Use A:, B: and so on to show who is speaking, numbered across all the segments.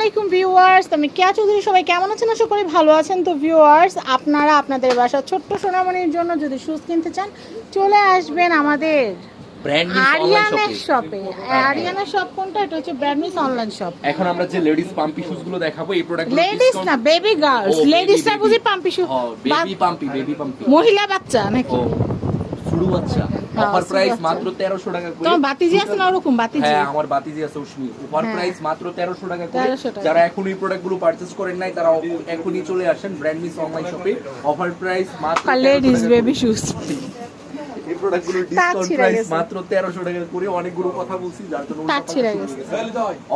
A: আলাইকুম ভিউয়ার্স আমি কেয়া চৌধুরী সবাই কেমন আছেন? আশা করি ভালো আছেন। তো ভিউয়ার্স আপনারা আপনাদের বাসা ছোট্ট সোনামণির জন্য যদি শুজ কিনতে চান চলে আসবেন আমাদের আরিয়ানের
B: শপে
A: শপে আরিয়ানের শপ কোনটা? এটা হচ্ছে ব্র্যান্ডমিস অনলাইন শপ
B: এখন আমরা যে লেডিস পাম্পি শুজগুলো দেখাবো এই প্রোডাক্ট
A: লেডিস না বেবি গার্লস লেডিসটা
B: baby।
A: বুঝি পাম্পি শু
B: বেবি পাম্পি বেবি পাম্পি
A: মহিলা বাচ্চা নাকি?
B: শুরু বাচ্চা।
A: হ্যাঁ,
B: অফার প্রাইস মাত্র 1300 টাকা করে।
A: তোমার বাতিজি আছে না ওরকম বাতিজি?
B: হ্যাঁ আমার বাতিজি আছে উষ্মি অফার
A: হ্যাঁ।
B: প্রাইস মাত্র 1300 টাকা করে। যারা এখন এই প্রোডাক্টগুলো পারচেজ করেন নাই তারা এখনই চলে আসেন ব্র্যান্ড মিস অনলাইন শপে অফার প্রাইস মাত্র
A: লেডিস বেবি শুজ
B: এই প্রোডাক্টগুলো
A: তার
B: ডিসকাউন্ট প্রাইস মাত্র 1300 টাকা করে অনেকগুলো কথা বলছি যার জন্য।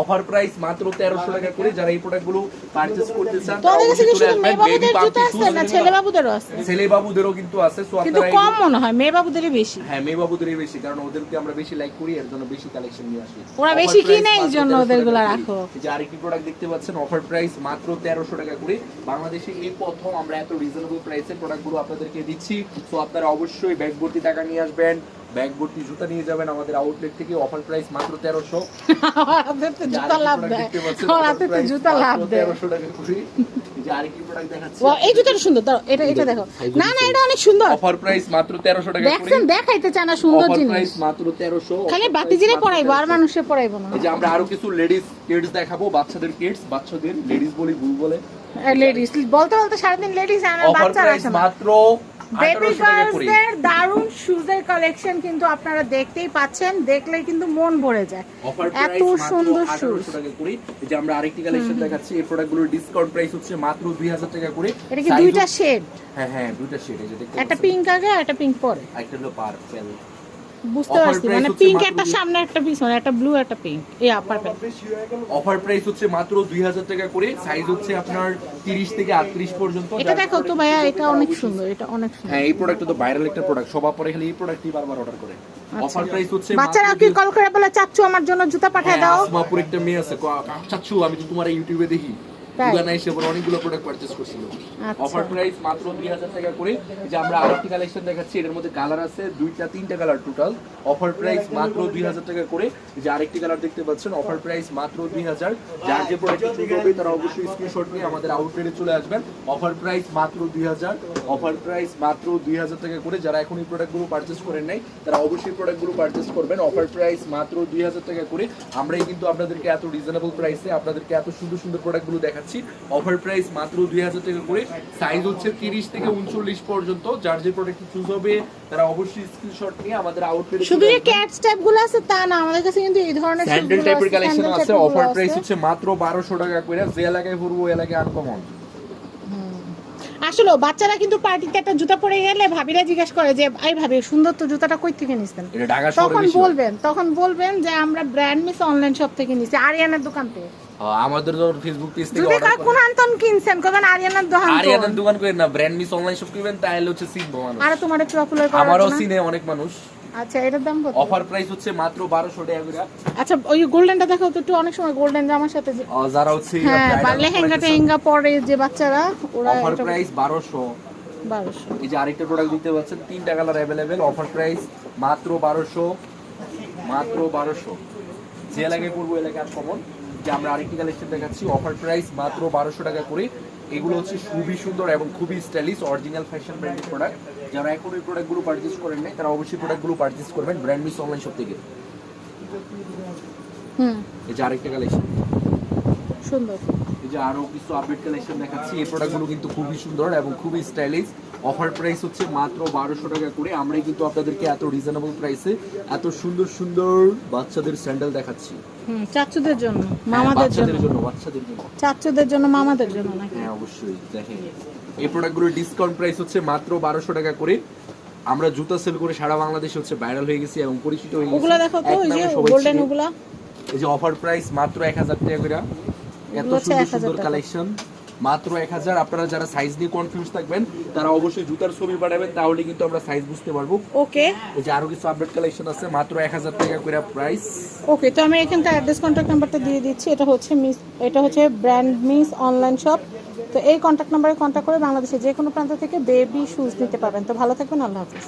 B: অফার প্রাইস মাত্র 1300 টাকা করে যারা এই প্রোডাক্টগুলো পারচেজ করতে চান তারা
A: তোমাদের কাছে কি শুধু মেয়ে বাবুদের জুতো আছে না ছেলে বাবুদেরও আছে?
B: ছেলে বাবুদেরও কিন্তু আছে সো
A: কিন্তু কম মনে হয় মেয়ে বাবুদেরই বেশি।
B: হ্যাঁ মেয়ে বাবুদেরই বেশি কারণ ওদেরকে আমরা বেশি লাইক করি এর জন্য বেশি কালেকশন নিয়ে আসি।
A: ওরা বেশি কিনে এই জন্য
B: 1300
A: ওদেরগুলা রাখো।
B: যে আরেকটি প্রোডাক্ট দেখতে পাচ্ছেন অফার প্রাইস মাত্র তেরোশো টাকা করে। বাংলাদেশে এই প্রথম আমরা এত রিজনেবল প্রাইসে প্রোডাক্টগুলো আপনাদেরকে দিচ্ছি তো আপনারা অবশ্যই ব্যাগ ভর্তি টাকা নিয়ে আসবেন ব্যাগ ভর্তি জুতা নিয়ে যাবেন। আমাদের আউটলেট থেকে অফার প্রাইস মাত্র তেরোশো।
A: জুতা লাভ দেয়। জুতা লাভ দেয়।
B: তেরোশো টাকা করে। এই যে আরেকটি প্রোডাক্ট দেখাচ্ছি?
A: Wow, এই জুতাটা সুন্দর দাও এটা এটা দেখো। না না এটা অনেক সুন্দর।
B: অফার প্রাইস মাত্র তেরোশো টাকা
A: দেখছেন দেখাইতে চায় না সুন্দর
B: অফার
A: জিনিস।
B: প্রাইস মাত্র তেরোশো
A: খালি বাতিজিরে পড়াইবো আর মানুষে পড়াইবো না।
B: এই যে আমরা আরও কিছু লেডিস কিডস দেখাবো বাচ্চাদের কিডস বাচ্চাদের লেডিস বলি ভুল বলে।
A: লেডিস বলতে বলতে সারাদিন লেডিস না।
B: মাত্র
A: বেবি
B: 1800 টাকা করে
A: গার্লসদের দারুণ শুজের কালেকশন কিন্তু আপনারা দেখতেই পাচ্ছেন। দেখলে কিন্তু মন ভরে যায়। এত সুন্দর শুজ
B: 1800 টাকা করে এই যে আমরা আরেকটি কালেকশন দেখাচ্ছি এই প্রোডাক্টগুলোর ডিসকাউন্ট প্রাইস হচ্ছে মাত্র 2000 টাকা করে।
A: এটা কি দুইটা শেড
B: হ্যাঁ হ্যাঁ দুইটা শেড এই যে দেখতে
A: একটা পিঙ্ক আগে একটা পিঙ্ক পরে।
B: একটা হলো পার্পল
A: বুঝতে পারছি মানে পিঙ্ক একটা সামনে একটা পিছনে একটা ব্লু একটা পিঙ্ক এই আপার
B: অফার প্রাইস হচ্ছে মাত্র 2000 টাকা করে সাইজ হচ্ছে আপনার 30 থেকে 38 পর্যন্ত।
A: এটা দেখো তো ভাইয়া এটা অনেক সুন্দর এটা অনেক সুন্দর।
B: হ্যাঁ এই প্রোডাক্ট তো ভাইরাল একটা প্রোডাক্ট সবার পরে খালি এই প্রোডাক্টই বারবার অর্ডার করে। অফার প্রাইস হচ্ছে
A: আচ্ছা। বাচ্চারা কি কল করে বলে চাচ্ছু আমার জন্য জুতা পাঠিয়ে দাও?
B: হ্যাঁ, আসমাপুর একটা মেয়ে আছে ক- চাচ্ছু আমি তো তোমার ইউটিউবে দেখি।
A: তাই?
B: দোকানে এসে পরে অনেকগুলো প্রোডাক্ট পারচেজ করছিল।
A: আচ্ছা।
B: অফার প্রাইস মাত্র দুই হাজার টাকা করে। এই যে আমরা আরেকটি কালেকশন দেখাচ্ছি এর মধ্যে কালার আছে দুইটা তিনটা কালার টোটাল অফার প্রাইস মাত্র দুই হাজার টাকা করে। এই যে আরেকটি কালার দেখতে পাচ্ছেন অফার প্রাইস মাত্র দুই হাজার। যার যে প্রোডাক্ট চুজ হবে তারা অবশ্যই স্ক্রিনশট নিয়ে আমাদের আউটলেটে চলে আসবেন। অফার প্রাইস মাত্র দুই হাজার। অফার প্রাইস মাত্র দুই হাজার টাকা করে। যারা এখন এই প্রোডাক্টগুলো পারচেস করেন নাই তারা অবশ্যই প্রোডাক্টগুলো পারচেস করবেন। অফার প্রাইস মাত্র দুই হাজার টাকা করে। আমরাই কিন্তু আপনাদেরকে এত রিজনেবল প্রাইসে আপনাদেরকে এত সুন্দর সুন্দর প্রোডাক্ট প্রোডাক্টগুলো দেখাচ্ছি অফার প্রাইস মাত্র দুই হাজার টাকা করে। সাইজ হচ্ছে তিরিশ থেকে উনচল্লিশ পর্যন্ত। যার যে প্রোডাক্ট চুজ হবে তারা অবশ্যই স্ক্রিনশট নিয়ে আমাদের আউটলেটে
A: শুধু যে ক্যাটস টাইপগুলো আছে তা না। আমাদের কাছে কিন্তু এই ধরনের
B: স্যান্ডেল টাইপের কালেকশন আছে অফার প্রাইস হচ্ছে মাত্র বারোশো টাকা করে। যে এলাকায় পড়ব ওই এলাকায় আনকমন
A: আসলে বাচ্চারা কিন্তু পার্টিতে একটা জুতা পরে গেলে ভাবিরা জিজ্ঞেস করে যে এই ভাবি সুন্দর তো জুতাটা কই থেকে নিছেন? তখন বলবেন তখন বলবেন যে আমরা ব্র্যান্ড মিস অনলাইন শপ থেকে নিছি আরিয়ানার দোকান থেকে।
B: আমাদের যখন ফেসবুক পেজ থেকে
A: যদি কাকুন আন্তন কিনছেন? কবেন আরিয়ানার দোকান
B: আরিয়ানার দোকান করেন না ব্র্যান্ড মিস অনলাইন শপ করবেন তাহলে হচ্ছে মানুষ
A: আরে তোমার পপুলার করার
B: আমারও সিনে অনেক মানুষ।
A: আচ্ছা এটার দাম কত?
B: অফার প্রাইস হচ্ছে মাত্র বারোশো টাকা করে।
A: আচ্ছা ওই গোল্ডেনটা দেখো তো একটু অনেক সময় গোল্ডেন জামার সাথে যে
B: যারা হচ্ছে
A: হ্যাঁ লেহেঙ্গা টেহেঙ্গা পরে যে বাচ্চারা ওরা
B: অফার প্রাইস বারোশো।
A: বারোশো।
B: এই যে আরেকটা প্রোডাক্ট দিতে পারছেন তিনটা কালার অ্যাভেলেবেল অফার প্রাইস মাত্র বারোশো মাত্র বারোশো। যে এলাকায় পড়ব এলাকায় কমন। যে আমরা আরেকটি কালেকশন দেখাচ্ছি অফার প্রাইস মাত্র বারোশো টাকা করে। এগুলো হচ্ছে খুবই সুন্দর এবং খুবই স্টাইলিশ অরিজিনাল ফ্যাশন ব্র্যান্ডের প্রোডাক্ট যারা এখন এই প্রোডাক্টগুলো পারচেস করেন নাই তারা অবশ্যই প্রোডাক্টগুলো পারচেস করবেন ব্র্যান্ড মিস অনলাইন শপ থেকে। এই যে আরেকটা কালেকশন
A: সুন্দর।
B: এই যে আরও কিছু আপডেট কালেকশন দেখাচ্ছি এই প্রোডাক্টগুলো কিন্তু খুবই সুন্দর এবং খুবই স্টাইলিশ অফার প্রাইস হচ্ছে মাত্র বারোশো টাকা করে। আমরাই কিন্তু আপনাদেরকে এত রিজনেবল প্রাইসে এত সুন্দর সুন্দর বাচ্চাদের স্যান্ডেল দেখাচ্ছি।
A: চাচুদের জন্য
B: হ্যাঁ,
A: মামাদের জন্য।
B: জন্য বাচ্চাদের জন্য।
A: চাচুদের জন্য মামাদের জন্য নাকি?
B: হ্যাঁ অবশ্যই দেখেন। এই প্রোডাক্টগুলোর ডিসকাউন্ট প্রাইস হচ্ছে মাত্র বারোশো টাকা করে। আমরা জুতা সেল করে সারা বাংলাদেশে হচ্ছে ভাইরাল হয়ে গেছি এবং পরিচিত হয়ে গেছি।
A: ওগুলা দেখো তো
B: এক
A: যে গোল্ডেন ওগুলা।
B: এই যে অফার প্রাইস মাত্র এক হাজার টাকা করে। এত সুন্দর সুন্দর কালেকশন মাত্র এক হাজার। আপনারা যারা সাইজ নিয়ে কনফিউজ থাকবেন তারা অবশ্যই জুতার ছবি পাঠাবেন তাহলে কিন্তু আমরা সাইজ বুঝতে পারব।
A: ওকে।
B: এই যে আরও কিছু আপডেট কালেকশন আছে মাত্র এক হাজার টাকা করে প্রাইস
A: ওকে তো আমি এখানকার অ্যাড্রেস কন্ট্যাক্ট নাম্বারটা দিয়ে দিচ্ছি। এটা হচ্ছে মিস এটা হচ্ছে ব্র্যান্ড মিস অনলাইন শপ তো এই কন্ট্যাক্ট নাম্বারে কন্ট্যাক্ট করে বাংলাদেশে যে কোনো প্রান্ত থেকে বেবি শুজ নিতে পারবেন। তো ভালো থাকবেন আল্লাহ হাফিজ।